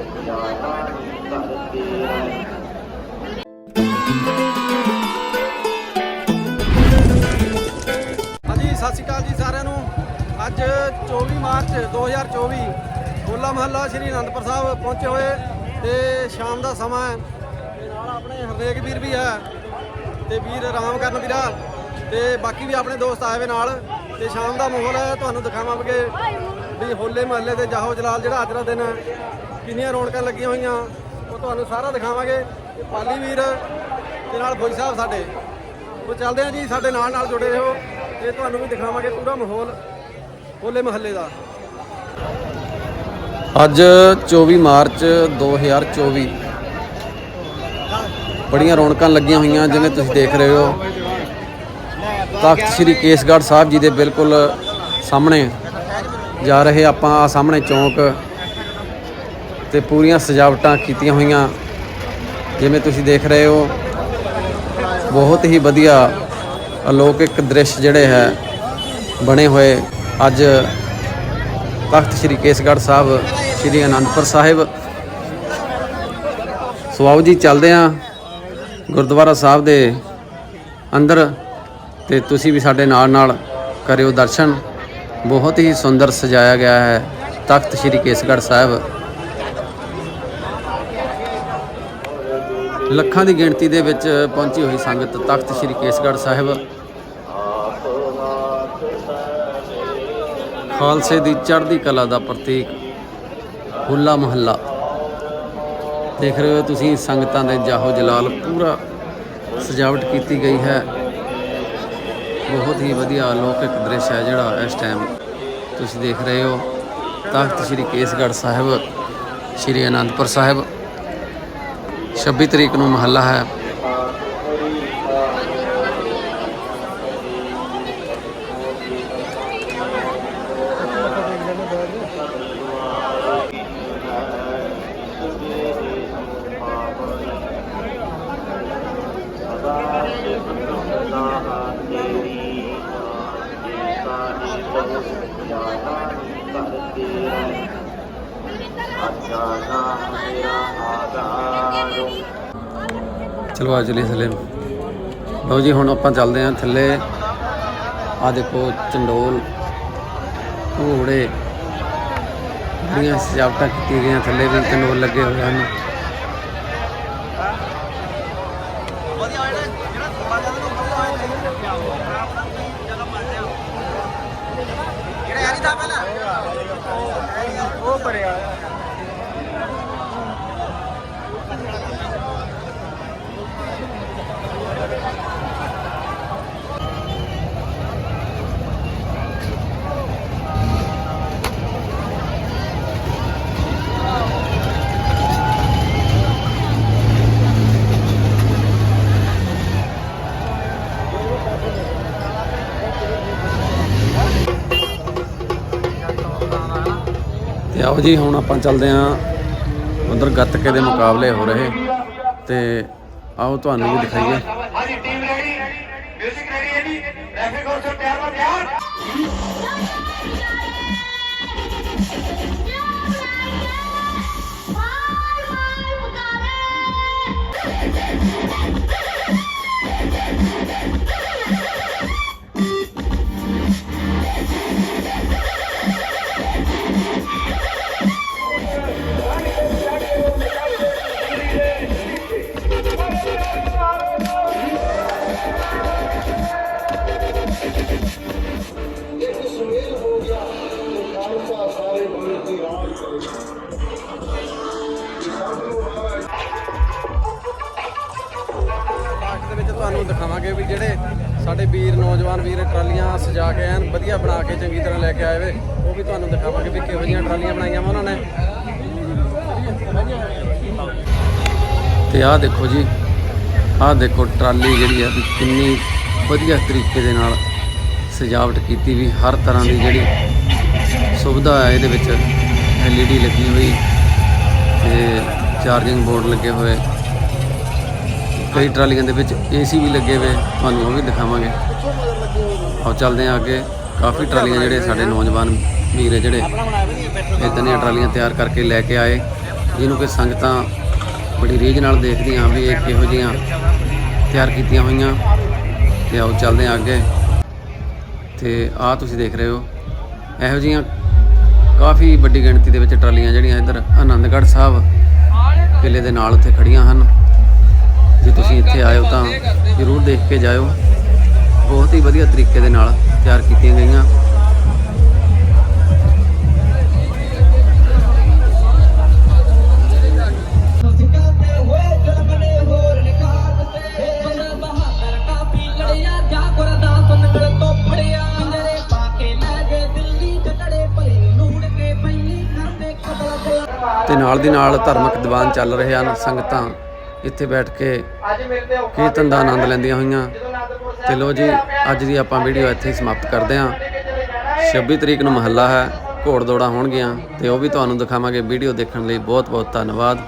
ਹਾਂਜੀ, ਸਤਿ ਸ਼੍ਰੀ ਅਕਾਲ ਜੀ ਸਾਰਿਆਂ ਨੂੰ। ਅੱਜ 24 ਮਾਰਚ 2024 ਹੋਲਾ ਮਹੱਲਾ ਸ੍ਰੀ ਅਨੰਦਪੁਰ ਸਾਹਿਬ ਪਹੁੰਚੇ ਹੋਏ ਤੇ ਸ਼ਾਮ ਦਾ ਸਮਾਂ ਹੈ। ਤੇ ਨਾਲ ਆਪਣੇ ਹਰਨੇਕ ਵੀਰ ਵੀ ਹੈ ਤੇ ਵੀਰ ਆਰਾਮ ਕਰਨ ਵੀਰਾ ਤੇ ਬਾਕੀ ਵੀ ਆਪਣੇ ਦੋਸਤ ਆਏ ਵੇ ਨਾਲ ਤੇ ਸ਼ਾਮ ਦਾ ਮਾਹੌਲ ਹੈ। ਤੁਹਾਨੂੰ ਦਿਖਾਵਾਂਗੇ ਵੀ ਹੋਲੇ ਮਹੱਲੇ ਤੇ ਜਾਹੋ ਜਲਾਲ ਜਿਹੜਾ ਅੱਜ ਦਾ ਦਿਨ ਹੈ। ਕਿੰਨੀਆਂ ਰੌਣਕਾਂ ਲੱਗੀਆਂ ਹੋਈਆਂ, ਉਹ ਤੁਹਾਨੂੰ ਸਾਰਾ ਦਿਖਾਵਾਂਗੇ। ਤੇ ਪਾਲੀ ਵੀਰ ਤੇ ਨਾਲ ਫੌਜੀ ਸਾਹਿਬ ਸਾਡੇ। ਉਹ ਚੱਲਦੇ ਆ ਜੀ, ਸਾਡੇ ਨਾਲ ਨਾਲ ਜੁੜੇ ਰਹੋ। ਤੇ ਤੁਹਾਨੂੰ ਵੀ ਦਿਖਾਵਾਂਗੇ ਪੂਰਾ ਮਾਹੌਲ, ਹੋਲੇ ਮਹੱਲੇ ਦਾ। ਅੱਜ 24 ਮਾਰਚ 2024 ਬੜੀਆਂ ਰੌਣਕਾਂ ਲੱਗੀਆਂ ਹੋਈਆਂ, ਜਿਵੇਂ ਤੁਸੀਂ ਦੇਖ ਰਹੇ ਹੋ। ਤਖਤ ਸ੍ਰੀ ਕੇਸਗੜ੍ਹ ਸਾਹਿਬ ਜੀ ਦੇ ਬਿਲਕੁਲ ਸਾਹਮਣੇ ਜਾ ਰਹੇ ਆਪਾਂ ਆ ਸਾਹਮਣੇ ਚੌਂਕ। ਤੇ ਪੂਰੀਆਂ ਸਜਾਵਟਾਂ ਕੀਤੀਆਂ ਹੋਈਆਂ। ਜਿਵੇਂ ਤੁਸੀਂ ਦੇਖ ਰਹੇ ਹੋ, ਬਹੁਤ ਹੀ ਵਧੀਆ ਅਲੌਕਿਕ ਦ੍ਰਿਸ਼ ਜਿਹੜੇ ਹੈ, ਬਣੇ ਹੋਏ। ਅੱਜ ਤਖਤ ਸ੍ਰੀ ਕੇਸਗੜ੍ਹ ਸਾਹਿਬ, ਸ੍ਰੀ ਅਨੰਦਪੁਰ ਸਾਹਿਬ। ਸੋ ਆਓ ਜੀ, ਚੱਲਦੇ ਆਂ ਗੁਰਦੁਆਰਾ ਸਾਹਿਬ ਦੇ ਅੰਦਰ ਤੇ ਤੁਸੀਂ ਵੀ ਸਾਡੇ ਨਾਲ ਨਾਲ ਕਰਿਓ ਦਰਸ਼ਨ। ਬਹੁਤ ਹੀ ਸੁੰਦਰ ਸਜਾਇਆ ਗਿਆ ਹੈ ਤਖਤ ਸ੍ਰੀ ਕੇਸਗੜ੍ਹ ਸਾਹਿਬ। ਲੱਖਾਂ ਦੀ ਗਿਣਤੀ ਦੇ ਵਿੱਚ ਪਹੁੰਚੀ ਹੋਈ ਸੰਗਤ ਤਖਤ ਸ੍ਰੀ ਕੇਸਗੜ੍ਹ ਸਾਹਿਬ। ਖਾਲਸੇ ਦੀ ਚੜ੍ਹਦੀ ਕਲਾ ਦਾ ਪ੍ਰਤੀਕ ਹੁੱਲਾ ਮਹੱਲਾ। ਦੇਖ ਰਹੇ ਹੋ ਤੁਸੀਂ ਸੰਗਤਾਂ ਦੇ ਜਾਹੋ ਜਲਾਲ, ਪੂਰਾ ਸਜਾਵਟ ਕੀਤੀ ਗਈ ਹੈ। ਬਹੁਤ ਹੀ ਵਧੀਆ ਅਲੌਕਿਕ ਦ੍ਰਿਸ਼ ਹੈ ਜਿਹੜਾ ਇਸ ਟਾਈਮ ਤੁਸੀਂ ਦੇਖ ਰਹੇ ਹੋ। ਤਖਤ ਸ੍ਰੀ ਕੇਸਗੜ੍ਹ ਸਾਹਿਬ, ਸ੍ਰੀ ਅਨੰਦਪੁਰ ਸਾਹਿਬ। 26 ਤਰੀਕ ਨੂੰ ਮਹੱਲਾ ਹੈ। ਚਲੋ ਆ ਚਲੀ ਥੱਲੇ ਲਓ ਜੀ, ਹੁਣ ਆਪਾਂ ਚੱਲਦੇ ਹਾਂ ਥੱਲੇ। ਆ ਦੇਖੋ, ਚੰਡੋਲ, ਘੋੜੇ। ਜਿਹੜੀਆਂ ਸਜਾਵਟਾਂ ਕੀਤੀਆਂ ਗਈਆਂ ਥੱਲੇ ਵੀ, ਚੰਡੋਲ ਲੱਗੇ ਹੋਏ ਹਨ। ਤੇ ਜੀ, ਹੁਣ ਆਪਾਂ ਚੱਲਦੇ ਆਂ ਉਧਰ ਗੱਤਕੇ ਦੇ ਮੁਕਾਬਲੇ ਹੋ ਰਹੇ। ਤੇ ਆਓ ਤੁਹਾਨੂੰ ਵੀ ਦਿਖਾਈਏ। ਹਾਂਜੀ ਟੀਮ ਰੈਡੀ ਮਿਊਜ਼ਿਕ ਰੈਡੀ ਹੈ ਜੀ। ਰੈਫਰੀ ਕੋਲ ਸੇ ਤਿਆਰ ਵਾ ਤਿਆਰ ਤੁਹਾਨੂੰ ਵੀ ਜਿਹੜੇ ਸਾਡੇ ਵੀਰ, ਨੌਜਵਾਨ ਵੀਰ ਟਰਾਲੀਆਂ ਸਜਾ ਕੇ ਐਨ ਵਧੀਆ ਬਣਾ ਕੇ ਚੰਗੀ ਤਰ੍ਹਾਂ ਲੈ ਕੇ ਆਏ ਵੇ, ਉਹ ਵੀ ਤੁਹਾਨੂੰ ਦਿਖਾਵਾਂਗੇ ਵੀ ਕਿਹੋ ਜਿਹੀਆਂ ਟਰਾਲੀਆਂ ਬਣਾਈਆਂ ਵਾ ਉਹਨਾਂ ਨੇ। ਤੇ ਆਹ ਦੇਖੋ ਜੀ, ਆਹ ਦੇਖੋ ਟਰਾਲੀ ਜਿਹੜੀ ਆ ਵੀ ਕਿੰਨੀ ਵਧੀਆ ਤਰੀਕੇ ਦੇ ਨਾਲ ਸਜਾਵਟ ਕੀਤੀ ਵੀ ਹਰ ਤਰ੍ਹਾਂ ਦੀ ਜਿਹੜੀ ਸੁਵਿਧਾ ਹੈ ਇਹਦੇ ਵਿੱਚ ਐਲਈਡੀ ਲੱਗੀ ਹੋਈ, ਤੇ ਚਾਰਜਿੰਗ ਬੋਰਡ ਲੱਗੇ ਹੋਏ ਕਈ ਟਰਾਲੀਆਂ ਦੇ ਵਿੱਚ ਏਸੀ ਵੀ ਲੱਗੇ ਹੋਏ ਤੁਹਾਨੂੰ ਉਹ ਵੀ ਦਿਖਾਵਾਂਗੇ। ਆਓ ਚੱਲਦੇ ਹਾਂ ਅੱਗੇ। ਕਾਫੀ ਟਰਾਲੀਆਂ ਜਿਹੜੇ ਸਾਡੇ ਨੌਜਵਾਨ ਵੀਰ ਜਿਹੜੇ ਇਦਾਂ ਦੀਆਂ ਟਰਾਲੀਆਂ ਤਿਆਰ ਕਰਕੇ ਲੈ ਕੇ ਆਏ। ਜਿਹਨੂੰ ਕਿ ਸੰਗਤਾਂ ਬੜੀ ਰੀਝ ਨਾਲ ਦੇਖਦੀਆਂ ਵੀ ਇਹ ਕਿਹੋ ਜਿਹੀਆਂ ਤਿਆਰ ਕੀਤੀਆਂ ਹੋਈਆਂ। ਤੇ ਆਓ ਚੱਲਦੇ ਹਾਂ ਅੱਗੇ। ਤੇ ਆਹ ਤੁਸੀਂ ਦੇਖ ਰਹੇ ਹੋ, ਇਹੋ ਜਿਹੀਆਂ ਕਾਫੀ ਵੱਡੀ ਗਿਣਤੀ ਦੇ ਵਿੱਚ ਟਰਾਲੀਆਂ ਜਿਹੜੀਆਂ ਇੱਧਰ ਆਨੰਦਗੜ੍ਹ ਸਾਹਿਬ ਕਿਲੇ ਦੇ ਨਾਲ ਉੱਥੇ ਖੜੀਆਂ ਹਨ। ਜੇ ਤੁਸੀਂ ਇੱਥੇ ਆਇਓ ਤਾਂ ਜ਼ਰੂਰ ਦੇਖ ਕੇ ਜਾਇਓ। ਬਹੁਤ ਹੀ ਵਧੀਆ ਤਰੀਕੇ ਦੇ ਨਾਲ ਤਿਆਰ ਕੀਤੀਆਂ ਗਈਆਂ। ਤੇ ਨਾਲ ਦੀ ਨਾਲ ਧਾਰਮਿਕ ਦੀਵਾਨ ਚੱਲ ਰਹੇ ਹਨ, ਸੰਗਤਾਂ ਇੱਥੇ ਬੈਠ ਕੇ ਕੀਰਤਨ ਦਾ ਆਨੰਦ ਲੈਂਦੀਆਂ ਹੋਈਆਂ। ਤੇ ਲੋ ਜੀ ਅੱਜ ਦੀ ਆਪਾਂ ਵੀਡੀਓ ਇੱਥੇ ਹੀ ਸਮਾਪਤ ਕਰਦੇ ਹਾਂ। 26 ਤਰੀਕ ਨੂੰ ਮਹੱਲਾ ਹੈ ਘੋੜ ਦੌੜਾ ਹੋਣਗੀਆਂ ਤੇ ਉਹ ਵੀ ਤੁਹਾਨੂੰ ਦਿਖਾਵਾਂਗੇ। ਵੀਡੀਓ ਦੇਖਣ ਲਈ ਬਹੁਤ ਬਹੁਤ ਧੰਨਵਾਦ।